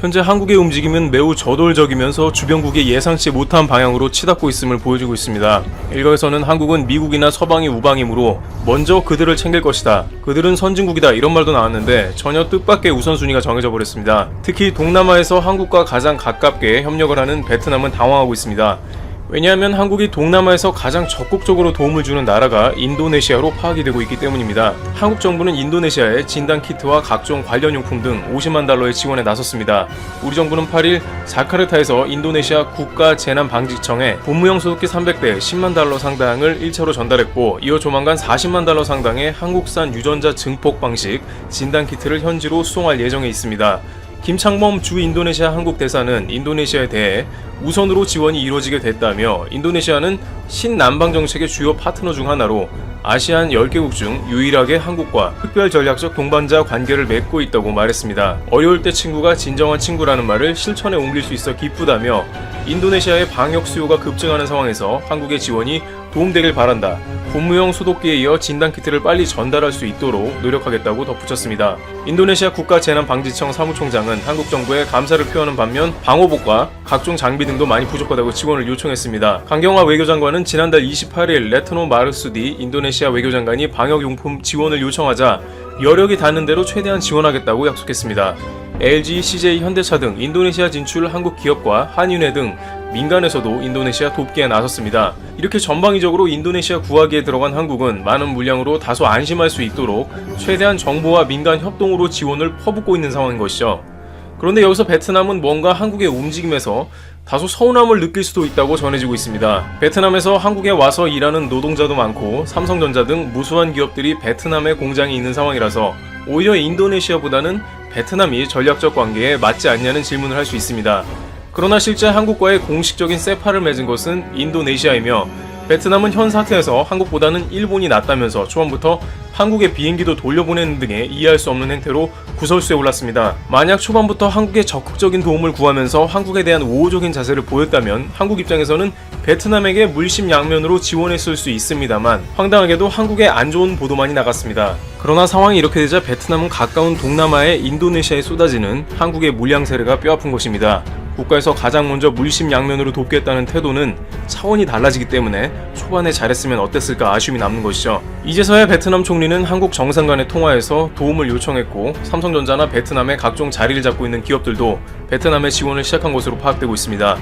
현재 한국의 움직임은 매우 저돌적이면서 주변국이 예상치 못한 방향으로 치닫고 있음을 보여주고 있습니다. 일각에서는 한국은 미국이나 서방이 우방이므로 먼저 그들을 챙길 것이다. 그들은 선진국이다. 이런 말도 나왔는데 전혀 뜻밖의 우선순위가 정해져 버렸습니다. 특히 동남아에서 한국과 가장 가깝게 협력을 하는 베트남은 당황하고 있습니다. 왜냐하면 한국이 동남아에서 가장 적극적으로 도움을 주는 나라가 인도네시아로 파악이 되고 있기 때문입니다. 한국 정부는 인도네시아에 진단 키트와 각종 관련 용품 등 50만 달러의 지원에 나섰습니다. 우리 정부는 8일 자카르타에서 인도네시아 국가재난방지청에 본무형 소독기 300대 10만 달러 상당을 1차로 전달했고 이어 조만간 40만 달러 상당의 한국산 유전자 증폭 방식 진단 키트를 현지로 수송할 예정에 있습니다. 김창범 주 인도네시아 한국 대사는 인도네시아에 대해 우선으로 지원이 이루어지게 됐다며 인도네시아는 신남방 정책의 주요 파트너 중 하나로 아시안 10개국 중 유일하게 한국과 특별 전략적 동반자 관계를 맺고 있다고 말했습니다. 어려울 때 친구가 진정한 친구라는 말을 실천에 옮길 수 있어 기쁘다며 인도네시아의 방역 수요가 급증하는 상황에서 한국의 지원이 도움되길 바란다. 본무형 소독기에 이어 진단키트를 빨리 전달할 수 있도록 노력하겠다고 덧붙였습니다. 인도네시아 국가재난방지청 사무총장은 한국 정부에 감사를 표하는 반면 방호복과 각종 장비 등도 많이 부족하다고 지원을 요청했습니다. 강경화 외교장관은 지난달 28일 레트노 마르수디 인도네시아 외교장관이 방역용품 지원을 요청하자 여력이 닿는 대로 최대한 지원하겠다고 약속했습니다. LG, CJ, 현대차 등 인도네시아 진출 한국 기업과 한인회 등 민간에서도 인도네시아 돕기에 나섰습니다. 이렇게 전방위적으로 인도네시아 구하기에 들어간 한국은 많은 물량으로 다소 안심할 수 있도록 최대한 정부와 민간 협동으로 지원을 퍼붓고 있는 상황인 것이죠. 그런데 여기서 베트남은 뭔가 한국의 움직임에서 다소 서운함을 느낄 수도 있다고 전해지고 있습니다. 베트남에서 한국에 와서 일하는 노동자도 많고 삼성전자 등 무수한 기업들이 베트남에 공장이 있는 상황이라서 오히려 인도네시아보다는 베트남이 전략적 관계에 맞지 않냐는 질문을 할 수 있습니다. 그러나 실제 한국과의 공식적인 세파를 맺은 것은 인도네시아이며 베트남은 현 사태에서 한국보다는 일본이 낫다면서 초반부터 한국의 비행기도 돌려보내는 등의 이해할 수 없는 행태로 구설수에 올랐습니다. 만약 초반부터 한국에 적극적인 도움을 구하면서 한국에 대한 우호적인 자세를 보였다면 한국 입장에서는 베트남에게 물심양면으로 지원했을 수 있습니다만 황당하게도 한국에 안 좋은 보도만이 나갔습니다. 그러나 상황이 이렇게 되자 베트남은 가까운 동남아의 인도네시아에 쏟아지는 한국의 물량 세례가 뼈아픈 것입니다. 국가에서 가장 먼저 물심양면으로 돕겠다는 태도는 차원이 달라지기 때문에 초반에 잘했으면 어땠을까 아쉬움이 남는 것이죠. 이제서야 베트남 총리는 한국 정상 간의 통화에서 도움을 요청했고 삼성전자나 베트남의 각종 자리를 잡고 있는 기업들도 베트남의 지원을 시작한 것으로 파악되고 있습니다.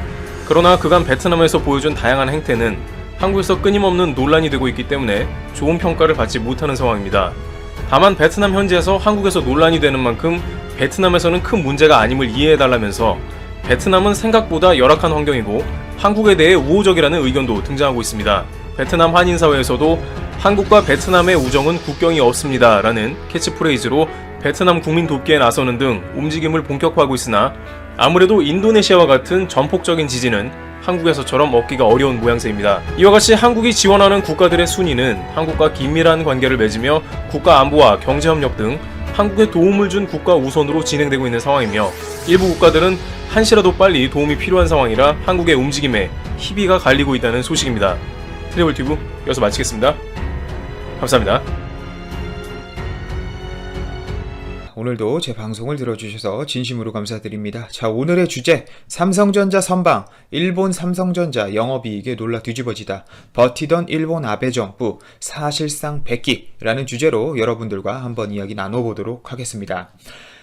그러나 그간 베트남에서 보여준 다양한 행태는 한국에서 끊임없는 논란이 되고 있기 때문에 좋은 평가를 받지 못하는 상황입니다. 다만 베트남 현지에서 한국에서 논란이 되는 만큼 베트남에서는 큰 문제가 아님을 이해해달라면서 베트남은 생각보다 열악한 환경이고 한국에 대해 우호적이라는 의견도 등장하고 있습니다. 베트남 한인사회에서도 한국과 베트남의 우정은 국경이 없습니다. 라는 캐치프레이즈로 베트남 국민 돕기에 나서는 등 움직임을 본격화하고 있으나 아무래도 인도네시아와 같은 전폭적인 지지는 한국에서처럼 얻기가 어려운 모양새입니다. 이와 같이 한국이 지원하는 국가들의 순위는 한국과 긴밀한 관계를 맺으며 국가 안보와 경제협력 등 한국에 도움을 준 국가 우선으로 진행되고 있는 상황이며 일부 국가들은 한시라도 빨리 도움이 필요한 상황이라 한국의 움직임에 희비가 갈리고 있다는 소식입니다. 트래블 튜브 여기서 마치겠습니다. 감사합니다. 오늘도 제 방송을 들어주셔서 진심으로 감사드립니다. 자, 오늘의 주제. 삼성전자 선방. 일본 삼성전자 영업이익에 놀라 뒤집어지다. 버티던 일본 아베 정부. 사실상 백기라는 주제로 여러분들과 한번 이야기 나눠보도록 하겠습니다.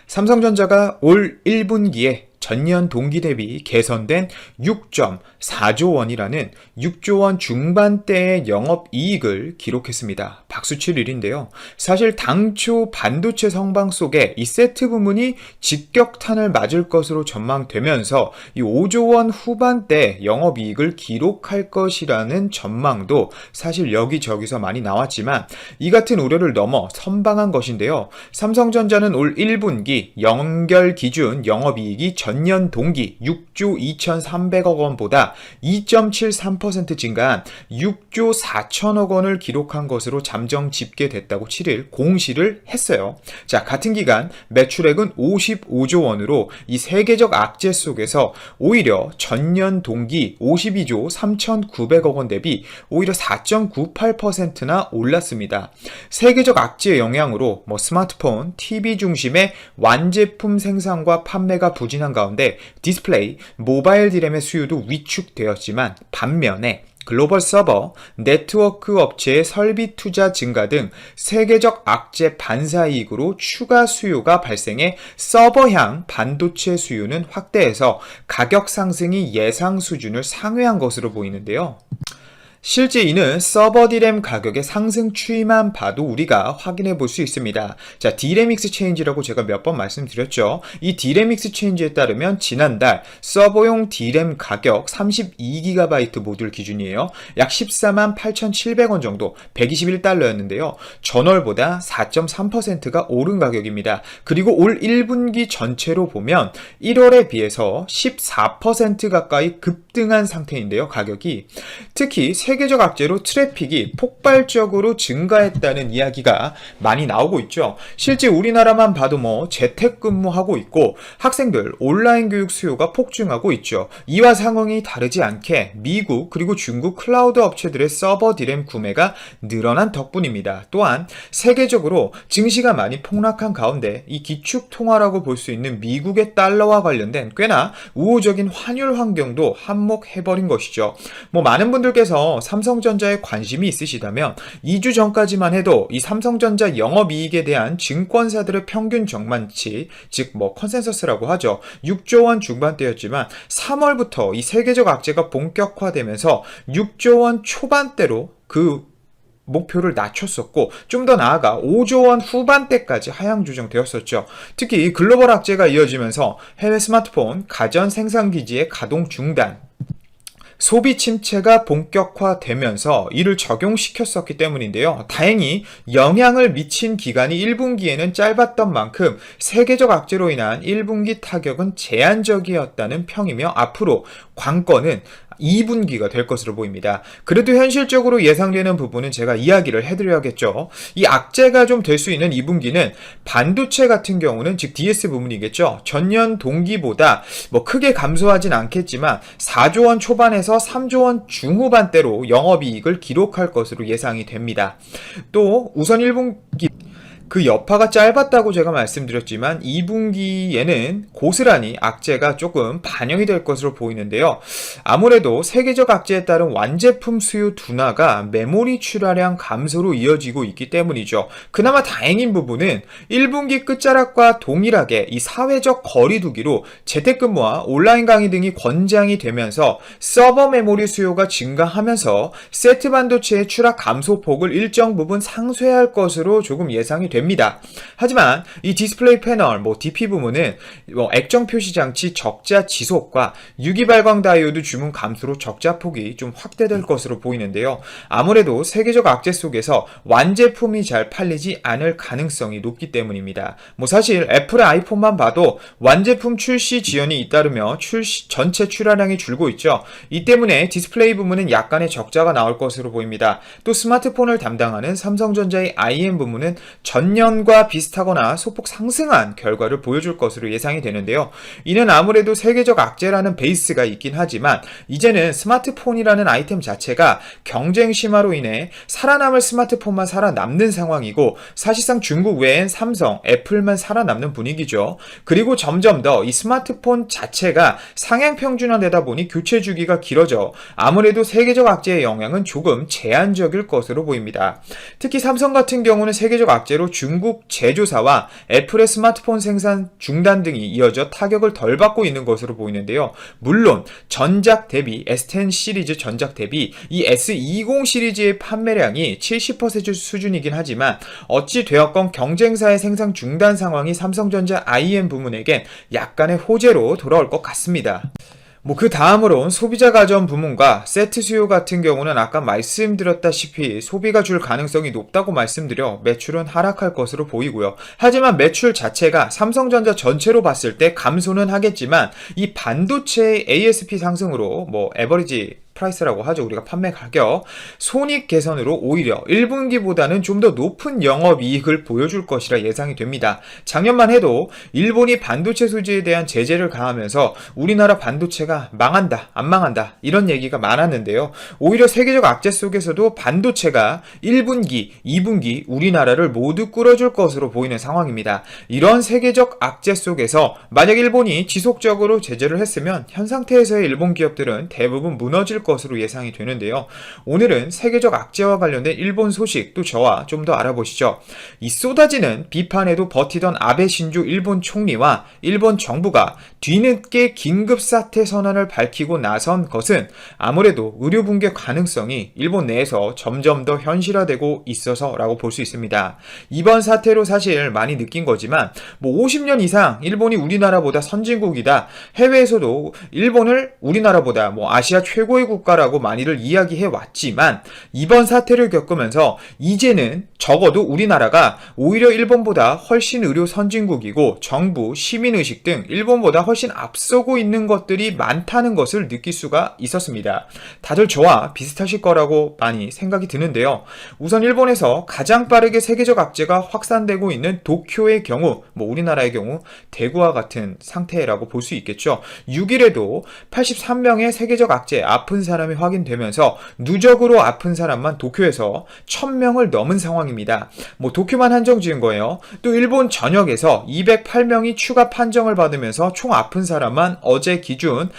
삼성전자가 올 1분기에 전년 동기 대비 개선된 6.4조 원이라는 6조 원 중반대의 영업 이익을 기록했습니다. 박수 칠 일인데요. 사실 당초 반도체 성방 속에 이 세트 부문이 직격탄을 맞을 것으로 전망되면서 이 5조 원 후반대 영업 이익을 기록할 것이라는 전망도 사실 여기저기서 많이 나왔지만 이 같은 우려를 넘어 선방한 것인데요. 삼성전자는 올 1분기 연결 기준 영업 이익이 전년 동기 6조 2,300억 원보다 2.73% 증가한 6조 4천억 원을 기록한 것으로 잠정 집계됐다고 7일 공시를 했어요. 자, 같은 기간 매출액은 55조 원으로 이 세계적 악재 속에서 오히려 전년 동기 52조 3,900억 원 대비 오히려 4.98%나 올랐습니다. 세계적 악재의 영향으로 뭐 스마트폰, TV 중심의 완제품 생산과 판매가 부진한 가운데 가운데 디스플레이, 모바일 디램의 수요도 위축되었지만 반면에 글로벌 서버, 네트워크 업체의 설비 투자 증가 등 세계적 악재 반사 이익으로 추가 수요가 발생해 서버향 반도체 수요는 확대해서 가격 상승이 예상 수준을 상회한 것으로 보이는데요. 실제 이는 서버 디램 가격의 상승 추이만 봐도 우리가 확인해 볼 수 있습니다. 자, 디램 익스체인지라고 제가 몇 번 말씀드렸죠. 이 디램 익스체인지에 따르면 지난달 서버용 디램 가격 32GB 모듈 기준이에요. 약 14만 8,700원 정도, 121달러였는데요. 전월보다 4.3%가 오른 가격입니다. 그리고 올 1분기 전체로 보면 1월에 비해서 14% 가까이 급등한 상태인데요. 가격이 특히 세계적 악재로 트래픽이 폭발적으로 증가했다는 이야기가 많이 나오고 있죠. 실제 우리나라만 봐도 뭐 재택근무하고 있고 학생들 온라인 교육 수요가 폭증하고 있죠. 이와 상황이 다르지 않게 미국 그리고 중국 클라우드 업체들의 서버 디램 구매가 늘어난 덕분입니다. 또한 세계적으로 증시가 많이 폭락한 가운데 이 기축 통화라고 볼 수 있는 미국의 달러와 관련된 꽤나 우호적인 환율 환경도 한몫해버린 것이죠. 뭐 많은 분들께서 삼성전자에 관심이 있으시다면 2주 전까지만 해도 이 삼성전자 영업이익에 대한 증권사들의 평균 정만치, 즉 뭐 컨센서스라고 하죠. 6조 원 중반대였지만 3월부터 이 세계적 악재가 본격화되면서 6조 원 초반대로 그 목표를 낮췄었고 좀 더 나아가 5조 원 후반대까지 하향 조정되었었죠. 특히 이 글로벌 악재가 이어지면서 해외 스마트폰 가전 생산 기지의 가동 중단 소비 침체가 본격화되면서 이를 적용시켰었기 때문인데요. 다행히 영향을 미친 기간이 1분기에는 짧았던 만큼 세계적 악재로 인한 1분기 타격은 제한적이었다는 평이며 앞으로 관건은 2분기가 될 것으로 보입니다. 그래도 현실적으로 예상되는 부분은 제가 이야기를 해드려야겠죠. 이 악재가 좀 될 수 있는 2분기는 반도체 같은 경우는 즉 DS 부분이겠죠. 전년 동기보다 뭐 크게 감소하진 않겠지만 4조 원 초반에서 3조 원 중후반대로 영업이익을 기록할 것으로 예상이 됩니다. 또 우선 1분기 그 여파가 짧았다고 제가 말씀드렸지만 2분기에는 고스란히 악재가 조금 반영이 될 것으로 보이는데요. 아무래도 세계적 악재에 따른 완제품 수요 둔화가 메모리 출하량 감소로 이어지고 있기 때문이죠. 그나마 다행인 부분은 1분기 끝자락과 동일하게 이 사회적 거리두기로 재택근무와 온라인 강의 등이 권장이 되면서 서버 메모리 수요가 증가하면서 세트 반도체의 추락 감소폭을 일정 부분 상쇄할 것으로 조금 예상이 됩니다. 하지만 이 디스플레이 패널, 뭐 DP 부문은 뭐 액정 표시 장치 적자 지속과 유기 발광 다이오드 주문 감소로 적자 폭이 좀 확대될 것으로 보이는데요. 아무래도 세계적 악재 속에서 완제품이 잘 팔리지 않을 가능성이 높기 때문입니다. 뭐 사실 애플의 아이폰만 봐도 완제품 출시 지연이 잇따르며 출시 전체 출하량이 줄고 있죠. 이 때문에 디스플레이 부문은 약간의 적자가 나올 것으로 보입니다. 또 스마트폰을 담당하는 삼성전자의 IM 부문은 전 전년과 비슷하거나 소폭 상승한 결과를 보여줄 것으로 예상이 되는데요. 이는 아무래도 세계적 악재라는 베이스가 있긴 하지만 이제는 스마트폰이라는 아이템 자체가 경쟁 심화로 인해 살아남을 스마트폰만 살아남는 상황이고 사실상 중국 외엔 삼성, 애플만 살아남는 분위기죠. 그리고 점점 더 이 스마트폰 자체가 상향 평준화되다 보니 교체 주기가 길어져 아무래도 세계적 악재의 영향은 조금 제한적일 것으로 보입니다. 특히 삼성 같은 경우는 세계적 악재로 중국 제조사와 애플의 스마트폰 생산 중단 등이 이어져 타격을 덜 받고 있는 것으로 보이는데요. 물론 전작 대비 S10 시리즈 전작 대비 이 S20 시리즈의 판매량이 70% 수준이긴 하지만 어찌 되었건 경쟁사의 생산 중단 상황이 삼성전자 IM 부문에겐 약간의 호재로 돌아올 것 같습니다. 뭐 그 다음으론 소비자 가전 부문과 세트 수요 같은 경우는 아까 말씀드렸다시피 소비가 줄 가능성이 높다고 말씀드려 매출은 하락할 것으로 보이고요. 하지만 매출 자체가 삼성전자 전체로 봤을 때 감소는 하겠지만 이 반도체의 ASP 상승으로 뭐 에버리지 프라이스라고 하죠. 우리가 판매 가격. 손익 개선으로 오히려 1분기보다는 좀 더 높은 영업 이익을 보여줄 것이라 예상이 됩니다. 작년만 해도 일본이 반도체 소지에 대한 제재를 가하면서 우리나라 반도체가 망한다, 안 망한다, 이런 얘기가 많았는데요. 오히려 세계적 악재 속에서도 반도체가 1분기, 2분기 우리나라를 모두 끌어줄 것으로 보이는 상황입니다. 이런 세계적 악재 속에서 만약 일본이 지속적으로 제재를 했으면 현 상태에서의 일본 기업들은 대부분 무너질 것 으로 예상이 되는데요. 오늘은 세계적 악재와 관련된 일본 소식 또 저와 좀 더 알아보시죠. 이 쏟아지는 비판에도 버티던 아베 신조 일본 총리와 일본 정부가 뒤늦게 긴급 사태 선언을 밝히고 나선 것은 아무래도 의료 붕괴 가능성이 일본 내에서 점점 더 현실화되고 있어서라고 볼 수 있습니다. 이번 사태로 사실 많이 느낀 거지만 뭐 50년 이상 일본이 우리나라보다 선진국이다. 해외에서도 일본을 우리나라보다 뭐 아시아 최고의 국가라고 많이들 이야기해 왔지만 이번 사태를 겪으면서 이제는 적어도 우리나라가 오히려 일본보다 훨씬 의료 선진국이고 정부, 시민의식 등 일본보다 훨씬 앞서고 있는 것들이 많다는 것을 느낄 수가 있었습니다. 다들 저와 비슷하실 거라고 많이 생각이 드는데요. 우선 일본에서 가장 빠르게 세계적 악재가 확산되고 있는 도쿄의 경우, 뭐 우리나라의 경우 대구와 같은 상태라고 볼 수 있겠죠. 6일에도 83명의 세계적 악재 아픈 사람이 확인되면서 누적으로 아픈 사람만 도쿄에서 1000명을 넘은 상황입니다. 뭐 도쿄만 한정 지은 거예요. 또 일본 전역에서 208명이 추가 판정을 받으면서 총 아픈 사람만 어제 기준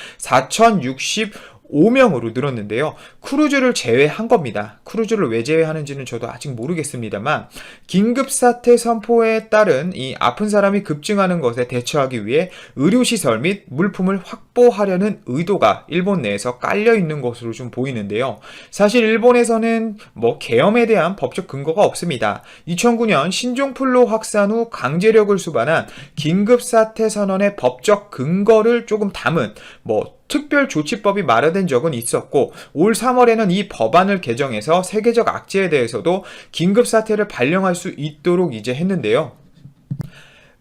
4065명으로 늘었는데요. 크루즈를 제외한 겁니다. 크루즈를 왜 제외하는지는 저도 아직 모르겠습니다만 긴급사태 선포에 따른 이 아픈 사람이 급증하는 것에 대처하기 위해 의료시설 및 물품을 확보하려는 의도가 일본 내에서 깔려 있는 것으로 좀 보이는데요. 사실 일본에서는 뭐 계엄에 대한 법적 근거가 없습니다. 2009년 신종플루 확산 후 강제력을 수반한 긴급사태 선언의 법적 근거를 조금 담은 뭐 특별 조치법이 마련된 적은 있었고 올 3월에는 이 법안을 개정해서 세계적 악재에 대해서도 긴급 사태를 발령할 수 있도록 이제 했는데요.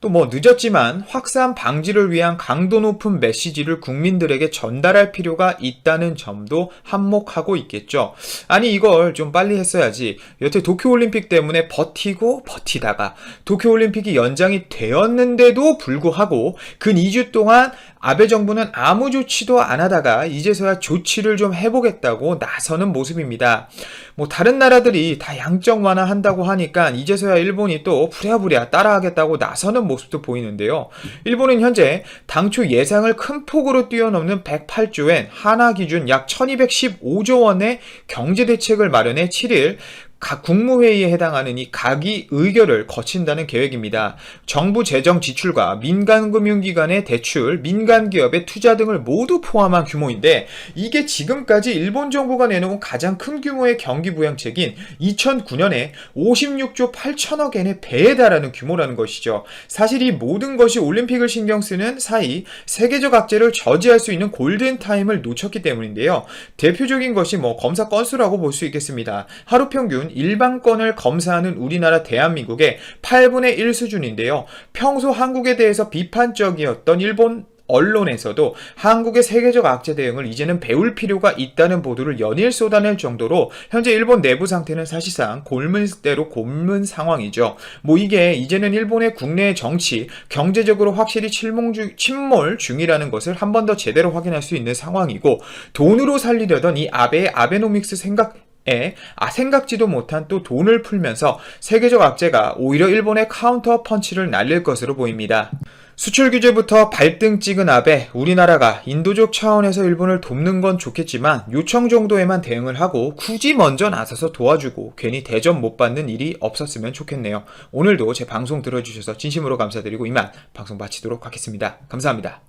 또 뭐 늦었지만 확산 방지를 위한 강도 높은 메시지를 국민들에게 전달할 필요가 있다는 점도 한몫하고 있겠죠. 아니 이걸 좀 빨리 했어야지. 여태 도쿄올림픽 때문에 버티고 버티다가 도쿄올림픽이 연장이 되었는데도 불구하고 근 2주 동안 아베 정부는 아무 조치도 안 하다가 이제서야 조치를 좀 해보겠다고 나서는 모습입니다. 뭐 다른 나라들이 다 양적 완화한다고 하니까 이제서야 일본이 또 부랴부랴 따라하겠다고 나서는 모습 도 보이는데요. 일본은 현재 당초 예상을 큰 폭으로 뛰어넘는 108조엔 하나 기준 약 1215조 원의 경제 대책을 마련해 7일 각 국무회의에 해당하는 이 각이 의결을 거친다는 계획입니다. 정부 재정 지출과 민간금융기관의 대출, 민간기업의 투자 등을 모두 포함한 규모인데 이게 지금까지 일본 정부가 내놓은 가장 큰 규모의 경기부양책인 2009년에 56조 8천억 엔의 배에 달하는 규모라는 것이죠. 사실 이 모든 것이 올림픽을 신경 쓰는 사이 세계적 악재를 저지할 수 있는 골든타임을 놓쳤기 때문인데요. 대표적인 것이 뭐 검사 건수라고 볼 수 있겠습니다. 하루 평균 일반 건을 검사하는 우리나라 대한민국의 8분의 1 수준인데요. 평소 한국에 대해서 비판적이었던 일본 언론에서도 한국의 세계적 악재 대응을 이제는 배울 필요가 있다는 보도를 연일 쏟아낼 정도로 현재 일본 내부 상태는 사실상 골문대로 곪은 상황이죠. 뭐 이게 이제는 일본의 국내 정치, 경제적으로 확실히 중, 침몰 중이라는 것을 한 번 더 제대로 확인할 수 있는 상황이고 돈으로 살리려던 이 아베의 아베노믹스 생각 에 아, 생각지도 못한 또 돈을 풀면서 세계적 악재가 오히려 일본의 카운터 펀치를 날릴 것으로 보입니다. 수출 규제부터 발등 찍은 아베, 우리나라가 인도적 차원에서 일본을 돕는 건 좋겠지만 요청 정도에만 대응을 하고 굳이 먼저 나서서 도와주고 괜히 대접 못 받는 일이 없었으면 좋겠네요. 오늘도 제 방송 들어주셔서 진심으로 감사드리고 이만 방송 마치도록 하겠습니다. 감사합니다.